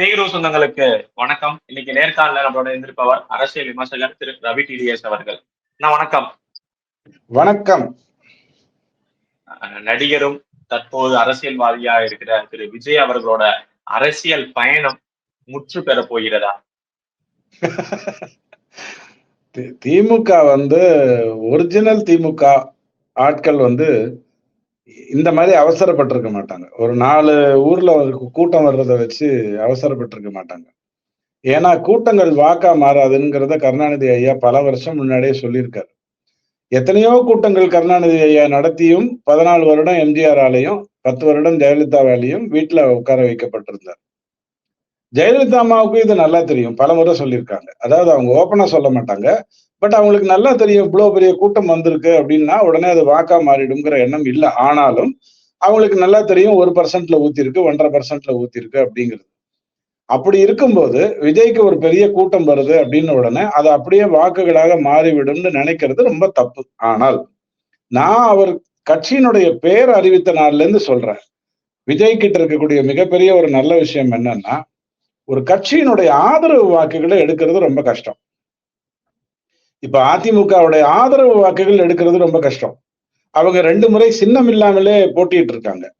பேகுரு சொந்தங்களுக்கு வணக்கம். இன்னைக்கு நேர்காணல நம்மளோட இருந்திருப்பவர் அரசியல் விமர்சகர் திரு ரவி டிடிஎஸ் அவர்கள். நான் வணக்கம். வணக்கம். நடிகரும் தற்போது அரசியல்வாதியா இருக்கிற திரு விஜய் அவர்களோட அரசியல் பயணம் முற்று பெற போகிறதா? திமுக வந்து ஒரிஜினல் திமுக ஆட்கள் வந்து இந்த மாதிரி அவசரப்பட்டிருக்க மாட்டாங்க. ஒரு நாலு ஊர்ல கூட்டம் வர்றதை வச்சு அவசரப்பட்டிருக்க மாட்டாங்க. ஏன்னா கூட்டங்கள் வாக்கா மாறாதுங்கிறத கருணாநிதி ஐயா பல வருஷம் முன்னாடியே சொல்லியிருக்காரு. எத்தனையோ கூட்டங்கள் கருணாநிதி ஐயா நடத்தியும் பதினாலு வருடம் எம்ஜிஆர் ஆலையும் பத்து வருடம் ஜெயலலிதாவாலையும் வீட்டுல உட்கார வைக்கப்பட்டிருந்தார். ஜெயலலிதா அம்மாவுக்கு இது நல்லா தெரியும். பல முறை சொல்லியிருக்காங்க. அதாவது அவங்க ஓப்பனா சொல்ல மாட்டாங்க. பட் அவங்களுக்கு நல்லா தெரியும் இவ்வளோ பெரிய கூட்டம் வந்திருக்கு அப்படின்னா உடனே அது வாக்கா மாறிடுங்கிற எண்ணம் இல்லை. ஆனாலும் அவங்களுக்கு நல்லா தெரியும் ஒரு பர்சன்ட்ல ஊத்திருக்கு ஒன்றரை பர்சன்ட்ல ஊத்திருக்கு அப்படிங்கிறது. அப்படி இருக்கும்போது விஜய்க்கு ஒரு பெரிய கூட்டம் வருது அப்படின்னு உடனே அது அப்படியே வாக்குகளாக மாறிவிடும்னு நினைக்கிறது ரொம்ப தப்பு. ஆனால் நான் அவர் கட்சியினுடைய பேர் அறிவித்த நாள்ல இருந்து சொல்றேன். விஜய் கிட்ட இருக்கக்கூடிய மிகப்பெரிய ஒரு நல்ல விஷயம் என்னன்னா ஒரு கட்சியினுடைய ஆதரவு வாக்குகளை எடுக்கிறது ரொம்ப கஷ்டம். இப்ப அதிமுகவுடைய ஆதரவு வாக்குகள் எடுக்கிறது ரொம்ப கஷ்டம். அவங்க ரெண்டு முறை சின்னம் இல்லாமலே போட்டிட்டு இருக்காங்க.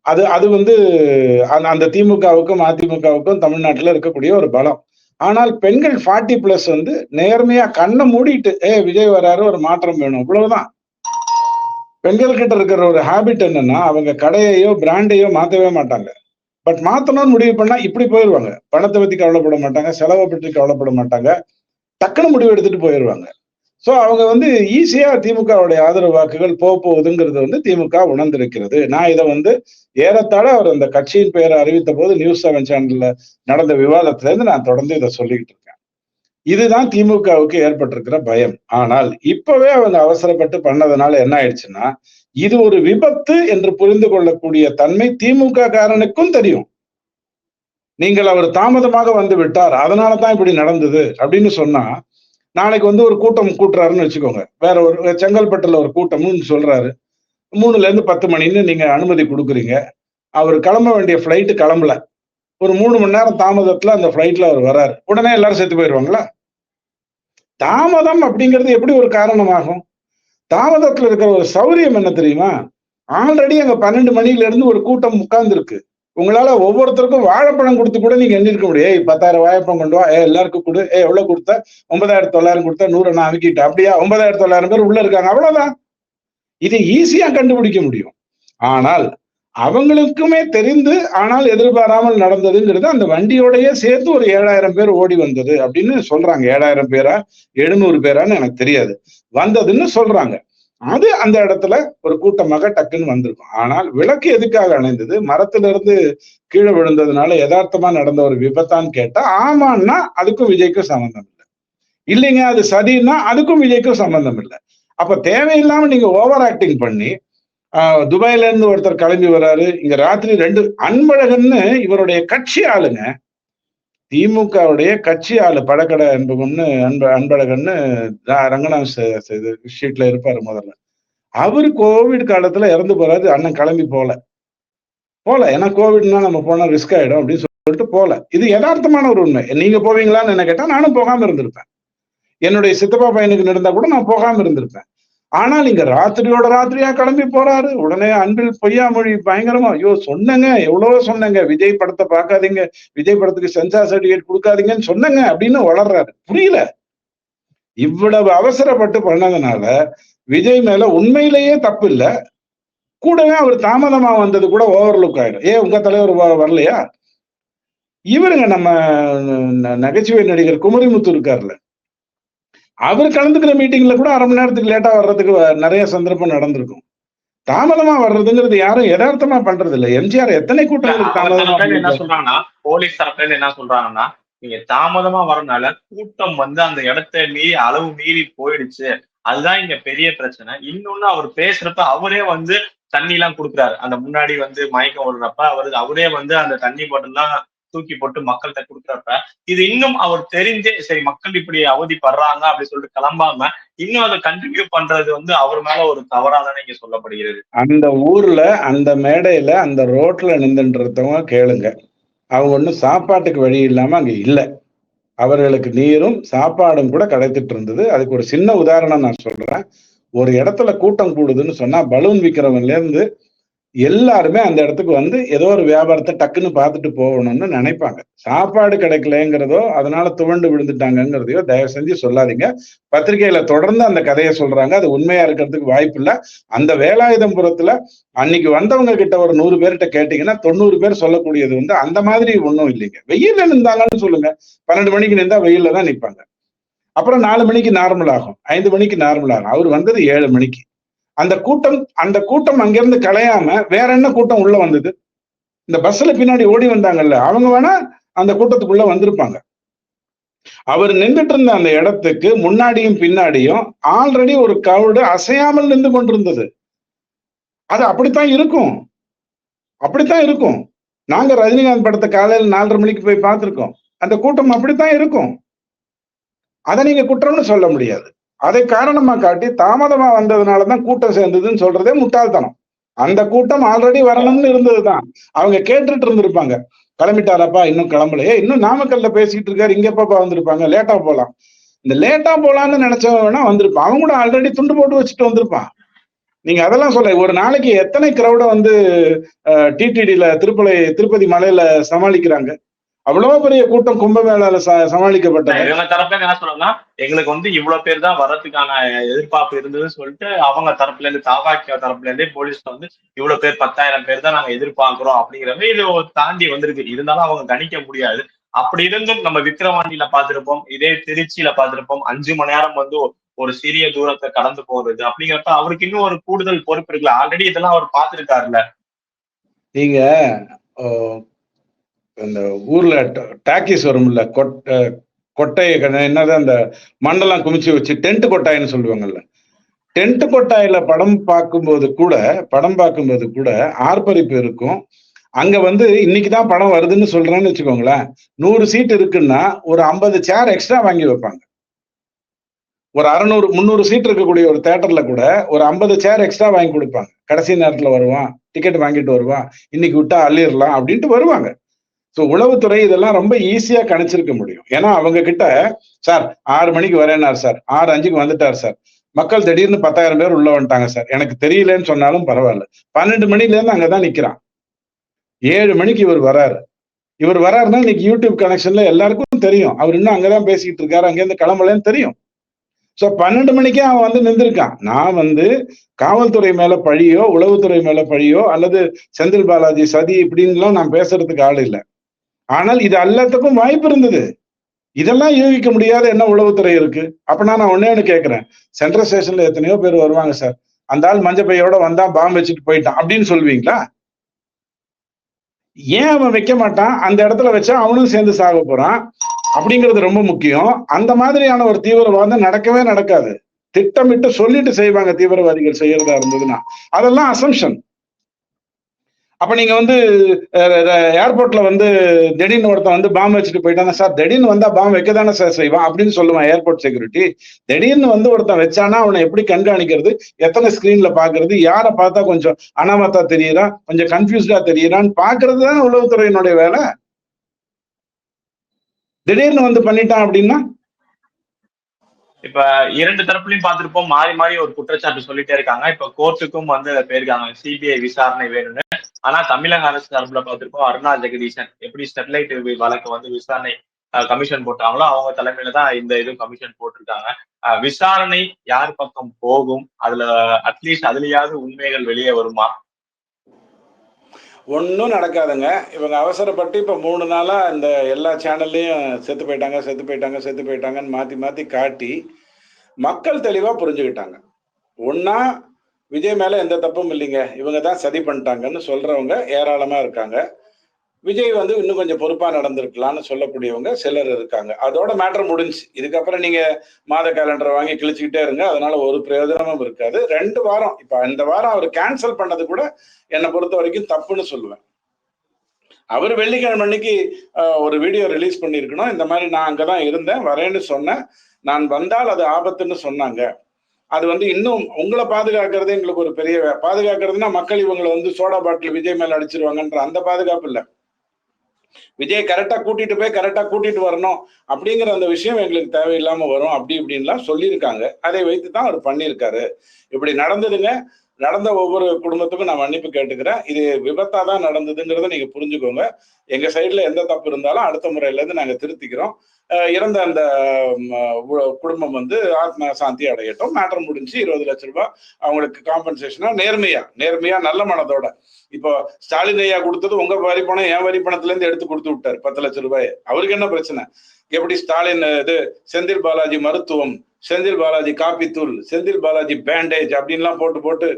அது அது வந்து அந்த- அந்த திமுகவுக்கும் அதிமுகவுக்கும் தமிழ்நாட்டுல இருக்கக்கூடிய ஒரு பலம். ஆனால் பெண்கள் ஃபார்ட்டி பிளஸ் வந்து நேர்மையா கண்ணை மூடிட்டு ஏ விஜய் வராரு ஒரு மாற்றம் வேணும். இவ்வளவுதான். பெண்கள் கிட்ட இருக்கிற ஒரு ஹாபிட் என்னன்னா அவங்க கடையையோ பிராண்டையோ மாத்தவே மாட்டாங்க. பட் மாத்தணும்னு முடிவு பண்ணா இப்படி போயிடுவாங்க பணத்தை பத்தி கவலைப்பட மாட்டாங்க செலவை பற்றி கவலைப்பட மாட்டாங்க. டக்குன்னு முடிவு எடுத்துட்டு போயிடுவாங்க. சோ அவங்க வந்து ஈஸியா திமுகவுடைய ஆதரவு வாக்குகள் போக போகுதுங்கிறது வந்து திமுக உணர்ந்திருக்கிறது. நான் இதை வந்து ஏறத்தாழ அவர் அந்த கட்சியின் பெயரை அறிவித்த போது நியூஸ் செவன் சேனல்ல நடந்த விவாதத்துல இருந்து நான் தொடர்ந்து இதை சொல்லிக்கிட்டு இருக்கேன். இதுதான் திமுகவுக்கு ஏற்பட்டிருக்கிற பயம். ஆனால் இப்பவே அவங்க அவசரப்பட்டு பண்ணதுனால என்ன ஆயிடுச்சுன்னா இது ஒரு விபத்து என்று புரிந்து கொள்ளக்கூடிய தன்மை திமுக காரனுக்கும் தெரியும். நீங்கள் அவர் தாமதமாக வந்து விட்டார் அதனால தான் இப்படி நடந்தது அப்படின்னு சொன்னா நாளைக்கு வந்து ஒரு கூட்டம் கூட்டுறாருன்னு வச்சுக்கோங்க. வேற ஒரு செங்கல்பட்டுல ஒரு கூட்டம்னு சொல்றாரு. மூணுல இருந்து பத்து மணின்னு நீங்க அனுமதி கொடுக்குறீங்க. அவர் கிளம்ப வேண்டிய ஃப்ளைட் கிளம்பல. ஒரு மூணு மணி நேரம் தாமதத்துல அந்த ஃப்ளைட்ல அவர் வராரு உடனே எல்லாரும் செத்து போயிடுவாங்களா தாமதம் அப்படிங்கிறது எப்படி ஒரு காரணமாகும்? தாமதத்துல இருக்கிற ஒரு சௌரியம் என்ன தெரியுமா? ஆல்ரெடி அங்க பன்னெண்டு மணில இருந்து ஒரு கூட்டம் உட்கார்ந்து இருக்கு உங்களால ஒவ்வொருத்தருக்கும் வாழைப்பழம் கொடுத்து கூட நீங்க எண்ணிருக்க முடியும். ஏய் பத்தாயிரம் வாழைப்பழம் கொண்டு வா. ஏ எல்லாருக்கும் கொடு. ஏ எவ்வளவு கொடுத்த? ஒன்பதாயிரத்தி தொள்ளாயிரம் கொடுத்தா நூறு நான் அமைக்கிட்டேன். அப்படியா? ஒன்பதாயிரத்தி தொள்ளாயிரம் பேர் உள்ள இருக்காங்க. அவ்வளவுதான். இது ஈஸியா கண்டுபிடிக்க முடியும். ஆனால் அவங்களுக்குமே தெரிந்து ஆனால் எதிர்பாராமல் நடந்ததுங்கிறது அந்த வண்டியோடயே சேர்த்து ஒரு ஏழாயிரம் பேர் ஓடி வந்தது அப்படின்னு சொல்றாங்க. ஏழாயிரம் பேரா? எழுநூறு பேரான்னு எனக்கு தெரியாது. வந்ததுன்னு சொல்றாங்க. அது அந்த இடத்துல ஒரு கூட்டமாக டக்குன்னு வந்திருக்கும். ஆனால் விளக்கு எதுக்காக அணைந்தது? மரத்துல இருந்து கீழே விழுந்ததுனால யதார்த்தமா நடந்த ஒரு விபத்தான்னு கேட்டா ஆமான்னா அதுக்கும் விஜய்க்கும் சம்பந்தம் இல்லை. இல்லைங்க அது சதின்னா அதுக்கும் விஜய்க்கும் சம்பந்தம் இல்லை. அப்ப தேவையில்லாம நீங்க ஓவர் ஆக்டிங் பண்ணி ஆஹ், துபாயில இருந்து ஒருத்தர் கிளம்பி வர்றாரு இங்க ராத்திரி ரெண்டு அன்பழகன்னு இவருடைய கட்சி ஆளுங்க திமுகவுடைய கட்சி ஆளு படக்கடை என்பவன்னு அன்ப அன்பழகன்னு ர- ரங்கநாத் இது ஷீட்ல இருப்பாரு முதல்ல. அவரு கோவிட் காலத்துல இறந்து போறாரு அண்ணன் கிளம்பி போல. போல ஏன்னா கோவிட்னா நம்ம போனா ரிஸ்க் ஆயிடும் அப்படின்னு சொல்லிட்டு போல. இது யதார்த்தமான ஒரு உண்மை. நீங்க போவீங்களான்னு என்ன கேட்டா நானும் போகாம இருந்திருப்பேன். என்னுடைய சித்தப்பா பையனுக்கு நடந்தா கூட நான் போகாம இருந்திருப்பேன். ஆனால் இங்க ராத்திரியோட ராத்திரியா கிளம்பி போறாரு. உடனே அன்பில் பொய்யாமொழி பயங்கரமா ஐயோ சொன்னங்க எவ்வளவோ சொன்னங்க. விஜய் படத்தை பார்க்காதீங்க. விஜய் படத்துக்கு சென்சார் சர்டிபிகேட் கொடுக்காதீங்கன்னு சொன்னங்க அப்படின்னு வளர்றாரு புரியல. இவ்வளவு அவசரப்பட்டு பண்ணதுனால விஜய் மேல உண்மையிலேயே தப்பு இல்ல. கூடவே அவர் தாமதமா வந்தது கூட ஓவர்லுக் ஆயிடும். ஏன் உங்க தலைவர் வரலையா? இவருங்க நம்ம நகைச்சுவை நடிகர் குமரிமுத்து இருக்காருல்ல அவர் கலந்துக்கிற மீட்டிங்ல கூட அரை மணி நேரத்துக்கு லேட்டா வர்றதுக்கு நிறைய சந்தர்ப்பம் நடந்திருக்கும். தாமதமா வர்றதுங்கிறது யாரும் யதார்த்தமா பண்றது இல்ல எம்ஜிஆர் எத்தனை கூட்டங்களுக்கு என்ன? சொல்றாங்கன்னா போலீஸ் தரப்புல என்ன சொல்றாங்கன்னா நீங்க தாமதமா வரனால கூட்டம் வந்து அந்த இடத்தை மீறி அளவு மீறி போயிடுச்சு. அதுதான் இங்க பெரிய பிரச்சனை. இன்னொன்னு அவர் பேசுறப்ப அவரே வந்து தண்ணி எல்லாம் கொடுக்குறாரு. அந்த முன்னாடி வந்து மயக்கம் விடுறப்ப அவரு அவரே வந்து அந்த தண்ணி பாட்டில் தான் தூக்கி போட்டு மக்கள்கிட்ட கொடுக்குறப்ப இது இன்னும் அவர் தெரிஞ்சே சரி மக்கள் இப்படி அவதிப்படுறாங்க அப்படின்னு சொல்லிட்டு கிளம்பாம இன்னும் அதை கண்டினியூ பண்றது வந்து அவர் மேல ஒரு தவறாதானே இங்க சொல்லப்படுகிறது. அந்த ஊர்ல அந்த மேடையில அந்த ரோட்ல நின்றுன்றவங்க கேளுங்க. அவங்க ஒன்றும் சாப்பாட்டுக்கு வழி இல்லாம அங்க இல்லை. அவர்களுக்கு நீரும் சாப்பாடும் கூட கிடைத்துட்டு இருந்தது. அதுக்கு ஒரு சின்ன உதாரணம் நான் சொல்றேன். ஒரு இடத்துல கூட்டம் கூடுதுன்னு சொன்னா பலூன் விற்கிறவன்ல இருந்து எல்லாருமே அந்த இடத்துக்கு வந்து ஏதோ ஒரு வியாபாரத்தை டக்குன்னு பார்த்துட்டு போகணும்னு நினைப்பாங்க. சாப்பாடு கிடைக்கலங்கிறதோ அதனால துவண்டு விழுந்துட்டாங்கங்கிறதையோ தயவு செஞ்சு சொல்லாதீங்க. பத்திரிகையில தொடர்ந்து அந்த கதையை சொல்றாங்க. அது உண்மையா இருக்கிறதுக்கு வாய்ப்பு இல்லை. அந்த வேலாயுதம்புரத்துல அன்னைக்கு வந்தவங்க கிட்ட ஒரு நூறு பேர்கிட்ட கேட்டீங்கன்னா தொண்ணூறு பேர் சொல்லக்கூடியது வந்து அந்த மாதிரி ஒன்றும் இல்லைங்க. வெயில்ல நின்றாங்கன்னு சொல்லுங்க. பன்னெண்டு மணிக்கு நின்றா வெயில்ல தான் நிற்பாங்க அப்புறம் நாலு மணிக்கு நார்மல் ஆகும். ஐந்து மணிக்கு நார்மல் ஆகும். அவர் வந்தது ஏழு மணிக்கு. அந்த கூட்டம் அந்த கூட்டம் அங்கிருந்து கலையாம வேற என்ன கூட்டம் உள்ள வந்தது? இந்த பஸ்ல பின்னாடி ஓடி வந்தாங்கல்ல அவங்க வேணா அந்த கூட்டத்துக்குள்ள வந்திருப்பாங்க. அவர் நின்றுட்டு இருந்த அந்த இடத்துக்கு முன்னாடியும் பின்னாடியும் ஆல்ரெடி ஒரு கவுடு அசையாமல் நின்று கொண்டிருந்தது. அது அப்படித்தான் இருக்கும். அப்படித்தான் இருக்கும். நாங்க ரஜினிகாந்த் படத்தை காலையில் நாலரை மணிக்கு போய் பார்த்திருக்கோம். அந்த கூட்டம் அப்படித்தான் இருக்கும். அதை நீங்க குற்றம்னு சொல்ல முடியாது. அதை காரணமா காட்டி தாமதமா வந்ததுனாலதான் கூட்டம் சேர்ந்ததுன்னு சொல்றதே முட்டாள்தனம். அந்த கூட்டம் ஆல்ரெடி வரணும்னு இருந்ததுதான். அவங்க கேட்டுட்டு இருந்திருப்பாங்க. கிளம்பிட்டாரப்பா இன்னும் கிளம்பலையே இன்னும் நாமக்கல்ல பேசிட்டு இருக்காரு. இங்க எப்பப்பா வந்திருப்பாங்க. லேட்டா போலாம். இந்த லேட்டா போலான்னு நினைச்சவனா வந்திருப்பான். அவன் கூட ஆல்ரெடி துண்டு போட்டு வச்சுட்டு வந்திருப்பான். நீங்க அதெல்லாம் சொல்ல ஒரு நாளைக்கு எத்தனை கிரௌட வந்து டிடிடில திருப்பலை திருப்பதி மலையில சமாளிக்கிறாங்க? அவ்வளவு பெரிய கூட்டம் கும்பமேளால சமாளிக்கப்பட்டது. இவங்க தரப்புல என்ன சொல்லணும்னா எங்களுக்கு வந்து இவ்வளவு பேர் தான் வர்றதுக்கான எதிர்பார்ப்பு இருந்ததுன்னு சொல்லிட்டு அவங்க தரப்புல இருந்து தாவாக்கிய தரப்புல இருந்தே போலீஸ் வந்து இவ்வளவு பேர் பத்தாயிரம் பேர் தான் நாங்க எதிர்பார்க்கிறோம் அப்படிங்கிறத இது தாண்டி வந்திருக்கு. இருந்தாலும் அவங்க கணிக்க முடியாது. அப்படி இருந்தும் நம்ம விக்கிரவாண்டியில பார்த்திருப்போம் இதே திருச்சியில பார்த்திருப்போம் அஞ்சு மணி நேரம் வந்து ஒரு சிறிய தூரத்தை கடந்து போறது அப்படிங்கிறப்ப அவருக்கு இன்னும் ஒரு கூடுதல் பொறுப்பு இருக்குல்ல. ஆல்ரெடி இதெல்லாம் அவர் பார்த்திருக்காருல்ல. நீங்க அந்த ஊர்ல டாக்கிஸ் வரும்ல கொட்டை கொட்டை என்னது அந்த மண்ணெல்லாம் குமிச்சு வச்சு டென்ட் கொட்டாய்ன்னு சொல்லுவாங்கல்ல. டென்ட் கொட்டாயில படம் பார்க்கும்போது கூட படம் பார்க்கும்போது கூட ஆர்ப்பரிப்பு இருக்கும். அங்க வந்து இன்னைக்கு தான் படம் வருதுன்னு சொல்றேன்னு வச்சுக்கோங்களேன். நூறு சீட் இருக்குன்னா ஒரு ஐம்பது சேர் எக்ஸ்ட்ரா வாங்கி வைப்பாங்க. ஒரு அறநூறு முந்நூறு சீட் இருக்கக்கூடிய ஒரு தேட்டர்ல கூட ஒரு ஐம்பது சேர் எக்ஸ்ட்ரா வாங்கி கொடுப்பாங்க. கடைசி நேரத்துல வருவான் டிக்கெட் வாங்கிட்டு வருவான் இன்னைக்கு விட்டா அள்ளிடலாம் அப்படின்ட்டு வருவாங்க. ஸோ உளவுத்துறை இதெல்லாம் ரொம்ப ஈஸியா கணிச்சிருக்க முடியும். ஏன்னா அவங்க கிட்ட சார் ஆறு மணிக்கு வரேனார் சார். ஆறு அஞ்சுக்கு வந்துட்டார் சார். மக்கள் திடீர்னு பத்தாயிரம் பேர் உள்ள வந்துட்டாங்க சார். எனக்கு தெரியலன்னு சொன்னாலும் பரவாயில்ல. பன்னெண்டு மணில இருந்து அங்கதான் நிக்கிறான். ஏழு மணிக்கு இவர் வராரு. இவர் வராருன்னா இன்னைக்கு யூடியூப் கனெக்ஷன்ல எல்லாருக்கும் தெரியும். அவர் இன்னும் அங்கதான் பேசிக்கிட்டு இருக்காரு. அங்கேருந்து கிளம்பலன்னு தெரியும். சோ பன்னெண்டு மணிக்கே அவன் வந்து நின்றுருக்கான். நான் வந்து காவல்துறை மேல பழியோ உளவுத்துறை மேல பழியோ அல்லது செந்தில் பாலாஜி சதி இப்படின்லாம் நான் பேசுறதுக்கு ஆள் இல்லை. ஆனால் இது எல்லாத்துக்கும் வாய்ப்பு இருந்தது. இதெல்லாம் யூகிக்க முடியாத என்ன உளவுத்துறை இருக்கு. அப்ப நான் ஒன்னே ஒண்ணு கேட்கிறேன் சென்ட்ரல் ஸ்டேஷன்ல எத்தனையோ பேர் வருவாங்க சார். அந்த ஆள் மஞ்சள் பையோட வந்தா பாம்பு வச்சுட்டு போயிட்டான் அப்படின்னு சொல்லுவீங்களா? ஏன் அவன் வைக்க மாட்டான்? அந்த இடத்துல வச்சா அவனும் சேர்ந்து சாக போறான். அப்படிங்கிறது ரொம்ப முக்கியம். அந்த மாதிரியான ஒரு தீவிரவாதம் நடக்கவே நடக்காது. திட்டமிட்டு சொல்லிட்டு செய்வாங்க தீவிரவாதிகள் செய்யறதா இருந்ததுன்னா. அதெல்லாம் அசம்ஷன் அப்ப நீங்க வந்து ஏர்போர்ட்ல வந்து திடீர்னு ஒருத்தன் வந்து பாம்பு வச்சுட்டு போயிட்டாங்க சார் திடீர்னு வந்தா பாம்பு வைக்க தானே சார் செய்வான்? அப்படின்னு சொல்லுவான் ஏர்போர்ட் செக்யூரிட்டி திடீர்னு வந்து ஒருத்தன் வச்சானா அவனை எப்படி கண்காணிக்கிறது? எத்தனை ஸ்கிரீன்ல பாக்குறது? யாரை பார்த்தா கொஞ்சம் அனாமத்தா தெரியறான் கொஞ்சம் கன்ஃபியூஸ்டா தெரியறான்னு பாக்குறது தானே உளவுத்துறையினுடைய வேலை. திடீர்னு வந்து பண்ணிட்டான் அப்படின்னா? இப்ப இரண்டு தரப்புலையும் பார்த்திருப்போம். மாறி மாறி ஒரு குற்றச்சாட்டு சொல்லிட்டே இருக்காங்க. இப்ப கோர்ட்டுக்கும் வந்து போயிருக்காங்க. சிபிஐ விசாரணை வேணும்னு. ஆனா தமிழக அரசு தரப்புல பார்த்திருப்போம் அருணா ஜெகதீசன் எப்படி ஸ்டெர்லைட் வழக்கு வந்து விசாரணை கமிஷன் போட்டாங்களோ அவங்க தலைமையில தான் இந்த இது கமிஷன் போட்டிருக்காங்க. விசாரணை யார் பக்கம் போகும்? அதுல அட்லீஸ்ட் அதுலயாவது உண்மைகள் வெளியே வருமா? ஒன்றும் நடக்காதுங்க. இவங்க அவசரப்பட்டு இப்போ மூணு நாளாக இந்த எல்லா சேனல்லையும் செத்து போயிட்டாங்க செத்து போயிட்டாங்க செத்து போயிட்டாங்கன்னு மாற்றி மாற்றி காட்டி மக்கள் தெளிவாக புரிஞ்சுக்கிட்டாங்க. ஒன்றா விஜய் மேலே எந்த தப்பும் இல்லைங்க. இவங்க தான் சதி பண்ணிட்டாங்கன்னு சொல்கிறவங்க ஏராளமாக இருக்காங்க. விஜய் வந்து இன்னும் கொஞ்சம் பொறுப்பாக நடந்திருக்கலாம்னு சொல்லக்கூடியவங்க சிலர் இருக்காங்க. அதோட மேட்டர் முடிஞ்சு. இதுக்கப்புறம் நீங்கள் மாத கேலண்டரை வாங்கி கிழிச்சுக்கிட்டே இருங்க. அதனால ஒரு பிரயோஜனமும் இருக்காது. ரெண்டு வாரம். இப்போ இந்த வாரம் அவர் கேன்சல் பண்ணது கூட என்னை பொறுத்த வரைக்கும் தப்புன்னு சொல்லுவேன். அவர் வெள்ளிக்கிழமை அன்னைக்கு ஒரு வீடியோ ரிலீஸ் பண்ணியிருக்கணும். இந்த மாதிரி நான் அங்கே தான் இருந்தேன். வரேன்னு சொன்னேன். நான் வந்தால் அது ஆபத்துன்னு சொன்னாங்க. அது வந்து இன்னும் உங்களை பாதுகாக்கிறது எங்களுக்கு ஒரு பெரிய பாதுகாக்கிறதுனா மக்கள் இவங்களை வந்து சோடா பாட்டில் விஜய் மேல அடிச்சிருவாங்கன்ற அந்த பாதுகாப்பு இல்லை. விஜய் கரெக்டா கூட்டிட்டு போய் கரெக்டா கூட்டிட்டு வரணும் அப்படிங்கிற அந்த விஷயம் எங்களுக்கு தேவையில்லாம வரும் அப்படி இப்படின்லாம் சொல்லியிருக்காங்க. அதை வைத்து தான் அவர் பண்ணியிருக்காரு. இப்படி நடந்ததுங்க நடந்த ஒவ்வொரு குடும்பத்துக்கும் நான் மன்னிப்பு கேட்டுக்கிறேன். இது விபத்தா தான் நடந்ததுங்கிறத நீங்க புரிஞ்சுக்கோங்க. எங்க சைடுல எந்த தப்பு இருந்தாலும் அடுத்த முறையில இருந்து நாங்க திருத்திக்கிறோம். இறந்த அந்த குடும்பம் வந்து ஆத்ம சாந்தி அடையட்டும். மேட்டர் முடிஞ்சு இருபது லட்ச ரூபாய் அவங்களுக்கு காம்பன்சேஷனா நேர்மையா நேர்மையா நல்ல மனதோட. இப்போ ஸ்டாலின் ஐயா கொடுத்தது உங்க வரி பணம் என் வரி பணத்துல இருந்து எடுத்து கொடுத்து விட்டாரு பத்து லட்சம் ரூபாய். அவருக்கு என்ன பிரச்சனை? எப்படி ஸ்டாலின் இது செந்தில் பாலாஜி மருத்துவம் செந்தில் பாலாஜி காப்பித்தூள் செந்தில் பாலாஜி பேண்டேஜ் அப்படின்லாம் போட்டு போட்டு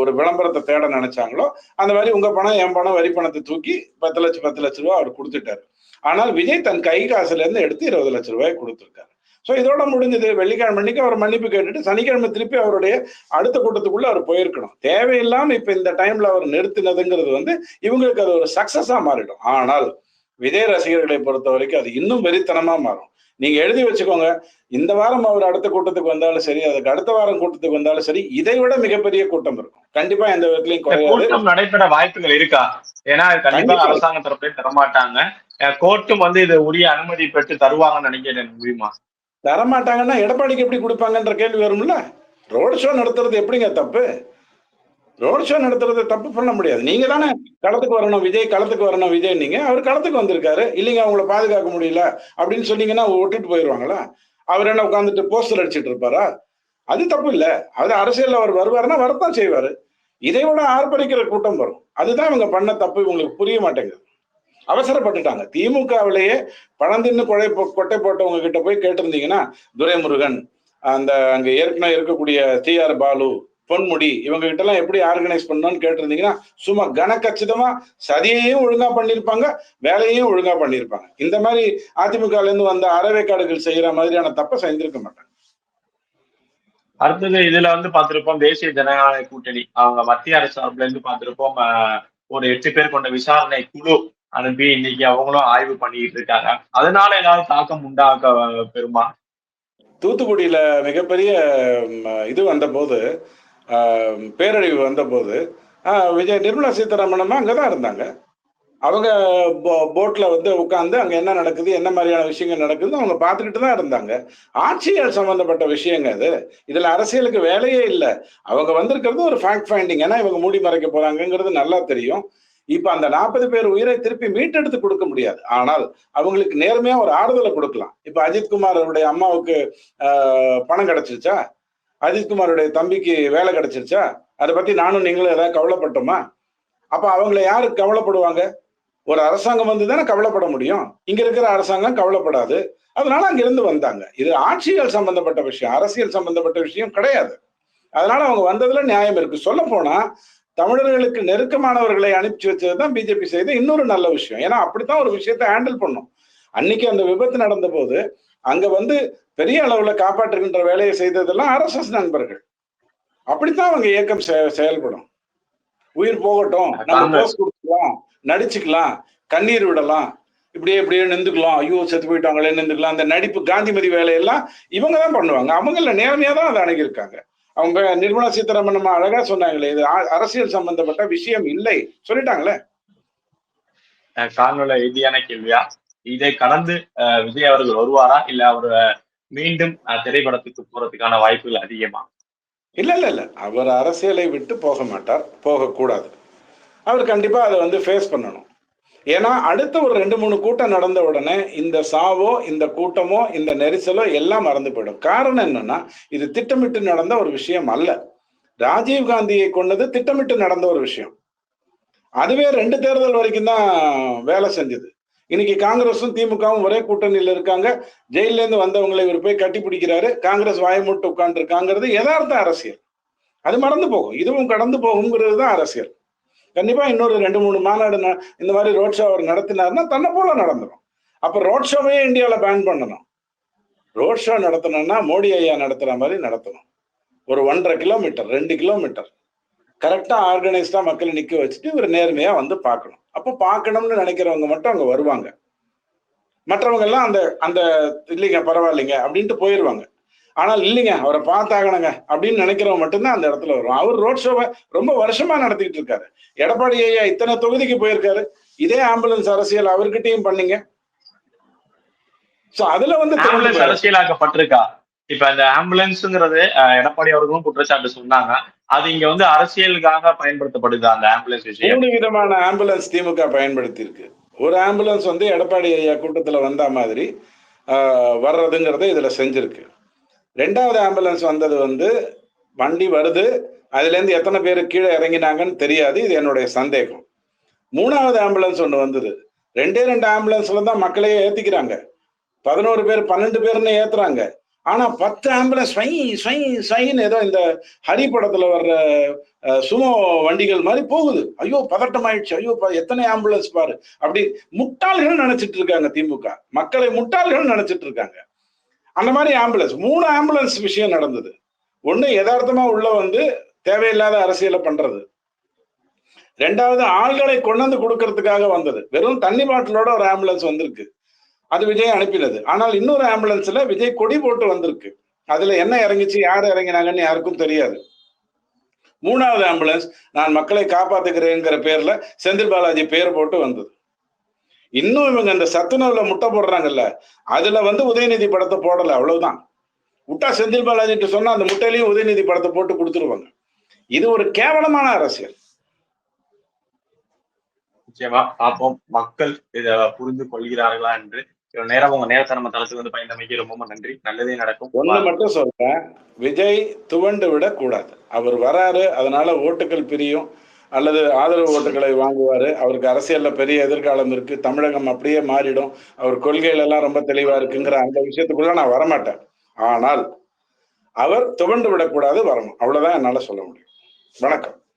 ஒரு விளம்பரத்தை தேட நினைச்சாங்களோ அந்த மாதிரி உங்க பணம் என் பணம் வரி பணத்தை தூக்கி பத்து லட்சம் பத்து லட்ச ரூபா அவர் கொடுத்துட்டாரு. ஆனால் விஜய் தன் கை காசுல இருந்து எடுத்து இருபது லட்ச ரூபாய் கொடுத்துருக்காரு. ஸோ இதோட முடிஞ்சது வெள்ளிக்கிழமை அன்னைக்கு அவர் மன்னிப்பு கேட்டுட்டு சனிக்கிழமை திருப்பி அவருடைய அடுத்த கூட்டத்துக்குள்ள அவர் போயிருக்கணும். தேவையில்லாம இப்ப இந்த டைம்ல அவர் நிறுத்தினதுங்கிறது வந்து இவங்களுக்கு அது ஒரு சக்சஸா மாறிடும். ஆனால் விஜய் ரசிகர்களை பொறுத்த வரைக்கும் அது இன்னும் வெறித்தனமா மாறும். நீங்க எழுதி வச்சுக்கோங்க. இந்த வாரம் அவர் அடுத்த கூட்டத்துக்கு வந்தாலும் சரி அதுக்கு அடுத்த வாரம் கூட்டத்துக்கு வந்தாலும் சரி இதை விட மிகப்பெரிய கூட்டம் இருக்கும். கண்டிப்பா எந்த விதத்திலையும் கூட்டம் நடைபெற வாய்ப்புகள் இருக்கா? ஏன்னா கண்டிப்பா. அரசாங்க தரப்புல தரமாட்டாங்க. கோர்ட்டும் வந்து இது உரிய அனுமதி பெற்று தருவாங்கன்னு நினைக்கிறேன் முடியுமா? தரமாட்டாங்கன்னா எடப்பாடிக்கு எப்படி கொடுப்பாங்கன்ற கேள்வி வரும்ல? ரோட் ஷோ நடத்துறது எப்படிங்க தப்பு? ரோட் ஷோ நடத்துறது தப்பு பண்ண முடியாது. நீங்க தானே களத்துக்கு வரணும் விஜய் களத்துக்கு வரணும் விஜய் நீங்க. அவர் களத்துக்கு வந்திருக்காரு. இல்லைங்க அவங்கள பாதுகாக்க முடியல அப்படின்னு சொன்னீங்கன்னா அவங்க விட்டுட்டு போயிடுவாங்களா அவர் என்ன உட்காந்துட்டு போஸ்டர் அடிச்சிட்டு இருப்பாரா? அது தப்பு இல்ல. அது அரசியல் அவர் வருவாருன்னா வரத்தான் செய்வாரு. இதை விட ஆர்ப்பரிக்கிற கூட்டம் வரும். அதுதான் இவங்க பண்ண தப்பு. இவங்களுக்கு புரிய மாட்டேங்குது. அவசரப்பட்டுட்டாங்க. திமுகவிலேயே பணம் தின்னு கொடை போ- கொட்டை போட்டவங்க கிட்ட போய் கேட்டிருந்தீங்கன்னா துரைமுருகன் அந்த அங்க ஏற்கனவே இருக்கக்கூடிய டி ஆர் பாலு பொன்முடி இவங்க கிட்ட எல்லாம் எப்படி ஆர்கனைஸ் பண்ணணும்னு கேட்டிருந்தீங்கன்னா சும்மா கனக்கச்சிதமா சதியையும் ஒழுங்கா பண்ணியிருப்பாங்க வேலையையும் ஒழுங்கா பண்ணியிருப்பாங்க இந்த மாதிரி அதிமுகல இருந்து வந்த அறவேக்காடுகள் செய்யற மாதிரியான தப்பை செஞ்சிருக்க மாட்டாங்க. அடுத்தது இதுல வந்து பார்த்திருப்போம் தேசிய ஜனநாயக கூட்டணி. அவங்க மத்திய அரசு சார்பில இருந்து பார்த்திருப்போம் ஒரு எட்டு பேர் கொண்ட விசாரணை குழு அனுப்பி இன்னைக்கு அவங்களும் ஆய்வு பண்ணிட்டு இருக்காங்க. அதனால ஏதாவது தாக்கம் உண்டாக்க பெறுமா தூத்துக்குடியில மிகப்பெரிய இது வந்தபோது ஆஹ், பேரழிவு வந்தபோது விஜய் நிர்மலா சீதாராமணம் அங்கே தான் இருந்தாங்க. அவங்க போ- போட்டில் வந்து உட்காந்து அங்கே என்ன நடக்குது என்ன மாதிரியான விஷயங்கள் நடக்குது அவங்க பார்த்துக்கிட்டு தான் இருந்தாங்க. ஆட்சியால் சம்மந்தப்பட்ட விஷயங்க அது. இதில் அரசியலுக்கு வேலையே இல்லை. அவங்க வந்திருக்கிறது ஒரு ஃபேக்ட் ஃபைண்டிங் ஏன்னா இவங்க மூடி மறைக்க போகிறாங்கங்கிறது நல்லா தெரியும். இப்போ அந்த நாற்பது பேர் உயிரை திருப்பி மீட்டெடுத்து கொடுக்க முடியாது. ஆனால் அவங்களுக்கு நேர்மையாக ஒரு ஆறுதலை கொடுக்கலாம். இப்போ அஜித்குமார் அவருடைய அம்மாவுக்கு பணம் கிடைச்சிருச்சா? அஜித்குமாருடைய தம்பிக்கு வேலை கிடைச்சிருச்சா? அதை பத்தி நானும் நீங்களும் ஏதாவது கவலைப்பட்டோமா? அப்ப அவங்கள யாரு கவலைப்படுவாங்க? ஒரு அரசாங்கம் வந்து தானே கவலைப்பட முடியும். இங்க இருக்கிற அரசாங்கம் கவலைப்படாது. அதனால அங்கிருந்து வந்தாங்க. இது ஆட்சியல் சம்பந்தப்பட்ட விஷயம். அரசியல் சம்பந்தப்பட்ட விஷயம் கிடையாது. அதனால அவங்க வந்ததுல நியாயம் இருக்கு. சொல்ல போனா தமிழர்களுக்கு நெருக்கமானவர்களை அனுப்பிச்சு வச்சது தான் பிஜேபி செய்த இன்னொரு நல்ல விஷயம். ஏன்னா அப்படித்தான் ஒரு விஷயத்த ஹேண்டில் பண்ணும். அன்னைக்கு அந்த விபத்து நடந்த போது அங்க வந்து பெரிய அளவுல காப்பாற்றுகின்ற வேலையை செய்ததெல்லாம் ஆர்எஸ்எஸ் நண்பர்கள். அப்படித்தான் அவங்க இயக்கம் செயல்படும். உயிர் போகட்டும் நம்ம கொடுத்துக்கலாம் நடிச்சுக்கலாம் கண்ணீர் விடலாம் இப்படியே இப்படியே நின்றுக்கலாம் ஐயோ செத்து போயிட்டாங்களே நின்றுக்கலாம் அந்த நடிப்பு காந்திமதி வேலையெல்லாம் இவங்க தான் பண்ணுவாங்க. அவங்கள நேர்மையா தான் அதை அணுகியிருக்காங்க. அவங்க நிர்மலா சீதாராமன் நம்ம அழகா சொன்னாங்களே இது அரசியல் சம்பந்தப்பட்ட விஷயம் இல்லை. சொல்லிட்டாங்களே? காணொல இறுதியான கேள்வியா? இதை கடந்து அஹ், விஜய் அவர்கள் வருவாரா? இல்ல அவர் மீண்டும் அஹ், திரைப்படத்துக்கு போறதுக்கான வாய்ப்புகள் அதிகமா? இல்ல இல்ல இல்ல. அவர் அரசியலை விட்டு போக மாட்டார். போகக்கூடாது அவர் கண்டிப்பா அதை வந்து ஃபேஸ் பண்ணணும். ஏன்னா அடுத்த ஒரு ரெண்டு மூணு கூட்டம் நடந்த உடனே இந்த சாவோ இந்த கூட்டமோ இந்த நெரிசலோ எல்லாம் மறந்து போயிடும். காரணம் என்னன்னா இது திட்டமிட்டு நடந்த ஒரு விஷயம் அல்ல. ராஜீவ் காந்தியை கொண்டது திட்டமிட்டு நடந்த ஒரு விஷயம். அதுவே ரெண்டு தேர்தல் வரைக்கும் தான் வேலை செஞ்சது. இன்னைக்கு காங்கிரஸும் திமுகவும் ஒரே கூட்டணியில் இருக்காங்க. ஜெயிலேருந்து வந்தவங்களை இவர் போய் கட்டி பிடிக்கிறாரு. காங்கிரஸ் வாயமூட்டு உட்கார்ந்து இருக்காங்கிறது யதார்த்த அரசியல். அது மறந்து போகும். இதுவும் கடந்து போகுங்கிறது தான் அரசியல். கண்டிப்பா இன்னொரு ரெண்டு மூணு மாநாடு ந- இந்த மாதிரி ரோட் ஷோ அவர் நடத்தினாருன்னா தன்னை போல நடந்துடும் அப்ப ரோட் ஷோவே இந்தியாவில் பேன் பண்ணணும். ரோட் ஷோ நடத்தணும்னா மோடி ஐயா நடத்துற மாதிரி நடத்தணும். ஒரு ஒன்றரை கிலோமீட்டர் ரெண்டு கிலோமீட்டர் கரெக்டா ஆர்கனைஸ்டா மக்களை நிக்க வச்சுட்டு இவர் நேர்மையா வந்து பார்க்கணும். அப்போ பார்க்கணும்னு நினைக்கிறவங்க மட்டும் அங்க வருவாங்க. மற்றவங்க எல்லாம் அந்த அந்த இல்லைங்க பரவாயில்லைங்க அப்படின்ட்டு போயிடுவாங்க ஆனால் இல்லைங்க அவரை பார்த்தாகணுங்க அப்படின்னு நினைக்கிறவங்க மட்டும்தான் அந்த இடத்துல வரும் அவர் ரோட் ஷோவை ரொம்ப வருஷமா நடத்திட்டு இருக்காரு. எடப்பாடி ஐயா இத்தனை தொகுதிக்கு போயிருக்காரு. இதே ஆம்புலன்ஸ் அரசியல் அவர்கிட்டயும் பண்ணீங்க. சோ அதுல வந்து. அரசியலாக்கப்பட்டிருக்கா? இப்ப அந்த ஆம்புலன்ஸ்ங்கிறது எடப்பாடி அவர்களும் குற்றச்சாட்டு சொன்னாங்க. அது இங்க வந்து அரசியலுக்காக பயன்படுத்தப்படுது அந்த ஆம்புலன்ஸ் விஷயம். மூணு விதமான ஆம்புலன்ஸ் திமுக பயன்படுத்தி இருக்கு ஒரு ஆம்புலன்ஸ் வந்து எடப்பாடி ஐயா கூட்டத்துல வந்த மாதிரி வர்றதுங்கிறத இதுல செஞ்சிருக்கு. ரெண்டாவது ஆம்புலன்ஸ் வந்தது வந்து வண்டி வருது அதுல இருந்து எத்தனை பேர் கீழே இறங்கினாங்கன்னு தெரியாது இது என்னுடைய சந்தேகம். மூணாவது ஆம்புலன்ஸ் ஒன்று வந்தது. ரெண்டே ரெண்டு ஆம்புலன்ஸ்ல தான் மக்களையே ஏத்திக்கிறாங்க. பதினோரு பேர் பன்னெண்டு பேர்னு ஏத்துறாங்க. ஆனா பத்து ஆம்புலன்ஸ் ஸ்வை ஸ்வை ஸ்வைன்னு ஏதோ இந்த ஹரி படத்துல வர்ற சுமோ வண்டிகள் மாதிரி போகுது. ஐயோ பதட்டம் ஆயிடுச்சு ஐயோ எத்தனை ஆம்புலன்ஸ் பாரு. அப்படி முட்டாள்கள் நினைச்சிட்டு இருக்காங்க திமுக. மக்களை முட்டாள்கள் நினைச்சிட்டு இருக்காங்க. அந்த மாதிரி ஆம்புலன்ஸ். மூணு ஆம்புலன்ஸ் விஷயம் நடந்தது. ஒண்ணு யதார்த்தமா உள்ள வந்து தேவையில்லாத அரசியலை பண்றது. ரெண்டாவது ஆள்களை கொண்டு வந்து கொடுக்கறதுக்காக வந்தது. வெறும் தண்ணி பாட்டிலோட ஒரு ஆம்புலன்ஸ் வந்திருக்கு. அது விஜய் அனுப்பினது. ஆனால் இன்னொரு ஆம்புலன்ஸ்ல விஜய் கொடி போட்டு வந்திருக்கு. அதுல என்ன இறங்கிச்சு யார் இறங்கினாங்கன்னு யாருக்கும் தெரியாது. மூணாவது ஆம்புலன்ஸ் நான் மக்களை காப்பாத்துக்கிறேங்கிற பேர்ல செந்தில் பாலாஜி பேர் போட்டு வந்தது. இன்னும் இவங்க இந்த சத்துணவுல முட்டை போடுறாங்கல்ல அதுல வந்து உதயநிதி படத்தை போடல அவ்வளவுதான். விட்டா செந்தில் பாலாஜிட்டு சொன்னா அந்த முட்டையிலையும் உதயநிதி படத்தை போட்டு கொடுத்துருவாங்க. இது ஒரு கேவலமான அரசியல். நிச்சயமா பார்ப்போம். மக்கள் இத புரிந்து கொள்கிறார்களா என்று நேரம் உங்க நேரத்தை நம்ம தளத்துக்கு வந்து பயந்தமைக்கு ரொம்ப நன்றி. நல்லதே நடக்கும். ஒண்ணு மட்டும் சொல்றேன். விஜய் துவண்டு விடக் கூடாது அவர் வராரு அதனால ஓட்டுகள் பிரியும். அல்லது ஆதரவு ஓட்டுகளை வாங்குவாரு. அவருக்கு அரசியல்ல பெரிய எதிர்காலம் இருக்கு. தமிழகம் அப்படியே மாறிடும். அவர் கொள்கைகள் எல்லாம் ரொம்ப தெளிவா இருக்குங்கிற அந்த விஷயத்துக்குள்ள நான் வரமாட்டேன். ஆனால் அவர் துவண்டு விடக்கூடாது வரணும். அவ்வளவுதான் என்னால சொல்ல முடியும். வணக்கம்.